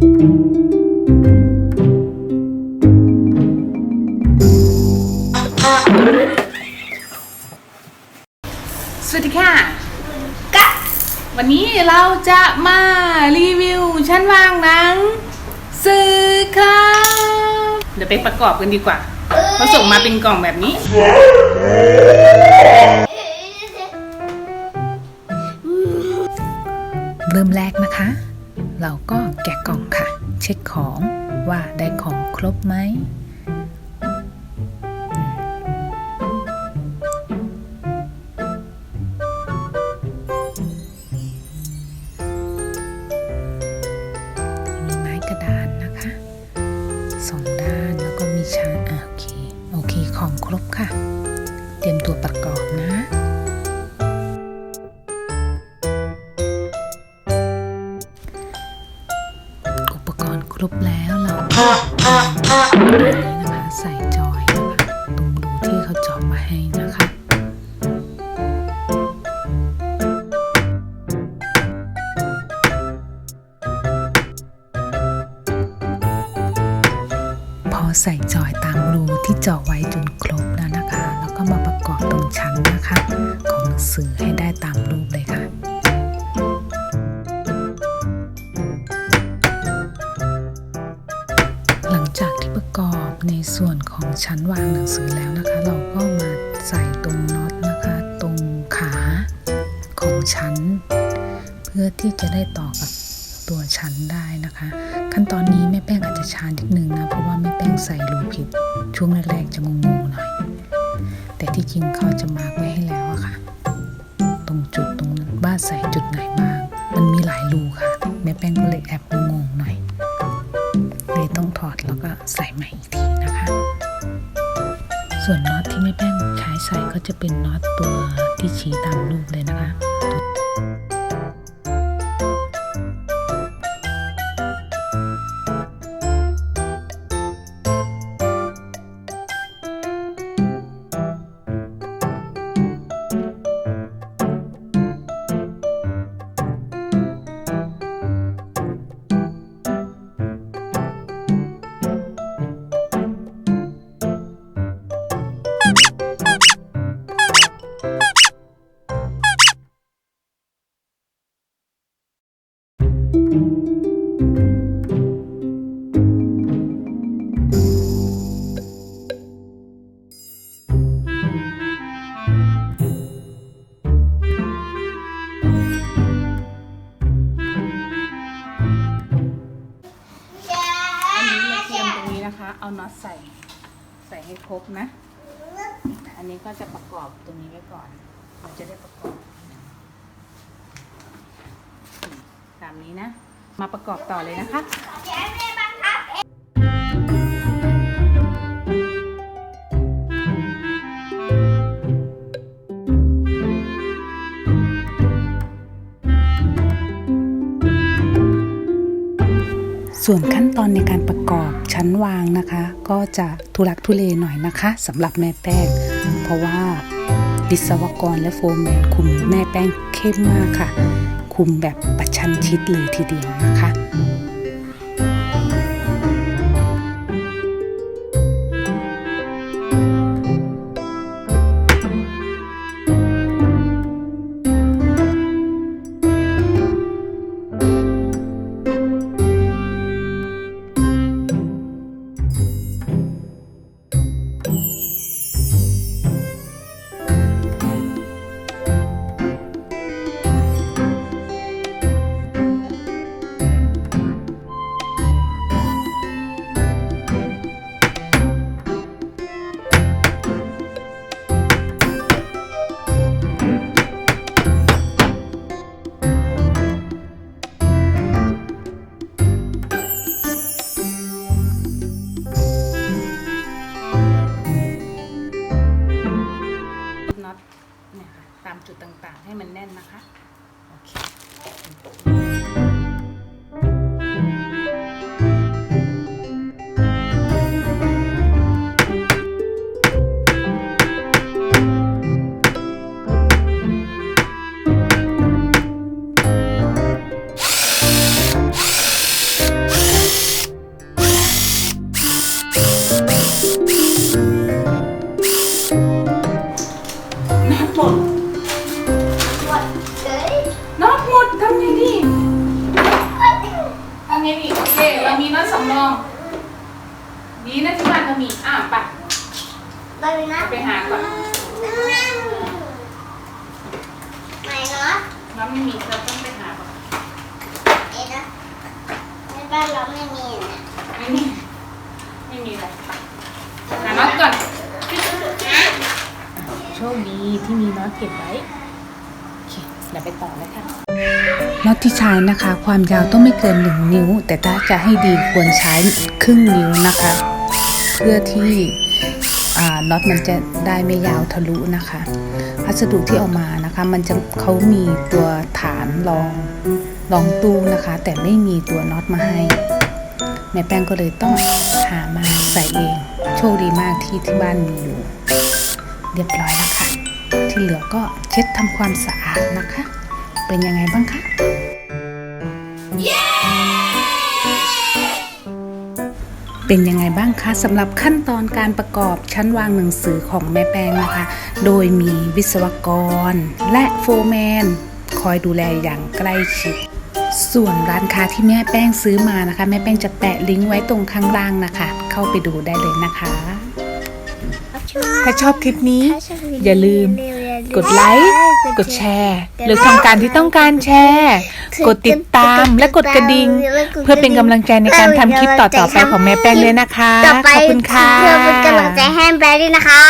สวัสดีค่ะวันนี้เราจะมารีวิวชั้นวางหนังสื่อครับ เดี๋ยวไปประกอบกันดีกว่าเขาส่งมาเป็นกล่องแบบนี้ เริ่มแรกนะคะ เราก็แกะกล่องค่ะ เช็คของว่าได้ของครบไหมมีไม้กระดานนะคะสองด้านแล้วก็มีชาอะโอเค โอเค ของครบค่ะ เตรียมตัวประกอบนะ ใส่จอยนะคะตรงรูที่เขาเจาะมาให้นะคะพอใส่จอยตามรูที่เจาะไว้จนครบแล้วนะคะ แล้วก็มาประกอบตรงชั้นนะคะ ของหนังสือให้ได้ตามรูปเลยค่ะ ในส่วนของชั้นวางหนังสือแล้วนะคะ เราก็มาใส่ตรงน็อตนะคะ ตรงขาของชั้น เพื่อที่จะได้ต่อกับตัวชั้นได้นะคะ ขั้นตอนนี้แม่แป้งอาจจะช้านิดนึงนะ เพราะว่าแม่แป้งใส่รูผิด ช่วงแรกๆจะงงๆหน่อย แต่ที่จริงเขาจะมาร์กไว้ให้แล้วอะค่ะ ตรงจุดตรงนั้นว่าใส่จุดไหนบ้าง มันมีหลายรูค่ะ แม่แป้งก็เลยแอบงงๆหน่อยเลยต้องถอดแล้วก็ใส่ใหม่อีกที ส่วนน็อตที่แม่แป้งใช้ใส่ก็จะเป็นน็อตตัวที่ชี้ตามรูปเลยนะคะ เอาน็อตใส่ ใส่ให้ครบนะ อันนี้ก็จะประกอบตรงนี้ไว้ก่อน เราจะได้ประกอบ ตามนี้นะ มาประกอบต่อเลยนะคะ ส่วนขั้นตอนในการประกอบชั้นวางนะคะ ก็จะทุลักทุเลหน่อยนะคะสำหรับแม่แป้ง เพราะว่าวิศวกรและโฟร์แมนคุมแม่แป้งเข้มมากค่ะ คุมแบบประชันชิดเลยทีเดียวนะคะ หมด What น็อตหมดทำไงดี What? ทำไงดีโอเคเรามีน็อตสำรอง ดีนะที่บ้านเรามีอะไป Let ไปหาก่อน My not. น็อตไม่มีเราต้องไปหาป่ะเอนะในบ้านเราไม่มีนะไม่มี ไม่มีเลย คดีที่มีน็อตเก็บไว้เดี๋ยวไปต่อเลยค่ะน็อตที่ใช้นะคะ ความยาวต้องไม่เกิน 1 นิ้ว แต่ถ้าจะให้ดีควรใช้ครึ่งนิ้วนะคะ เพื่อที่น็อตมันจะได้ไม่ยาวทะลุนะคะ พัสดุที่เอามานะคะ มันจะเขามีตัวฐานรองรองตู้นะคะ แต่ไม่มีตัวน็อตมาให้แม่แป้งก็เลยต้องหามาใส่เอง โชคดีมากที่ที่บ้านมีอยู่ เรียบร้อยแล้วค่ะ ที่เหลือก็เช็ดทำความสะอาดนะคะ เป็นยังไงบ้างคะเป็นยังไงบ้างคะสำหรับขั้นตอนการประกอบชั้นวางหนังสือของแม่แป้งนะคะ โดยมีวิศวกร และโฟร์แมน คอยดูแลอย่างใกล้ชิด ส่วนร้านค้าที่แม่แป้งซื้อมานะคะ แม่แป้งจะแปะลิงก์ไว้ตรงข้างล่างนะคะ เข้าไปดูได้เลยนะคะ ถ้าชอบคลิปนี้ อย่าลืม กดไลค์ กดแชร์ หรือช่องการที่ต้องการแชร์ กดติดตามและกดกระดิ่ง เพื่อเป็นกำลังใจในการทำคลิปต่อๆไปของแม่แป้งเลยนะคะต่อไปขอบคุณค่ะเพื่อเป็นกำลังใจให้แบรนด์ด้วยนะคะ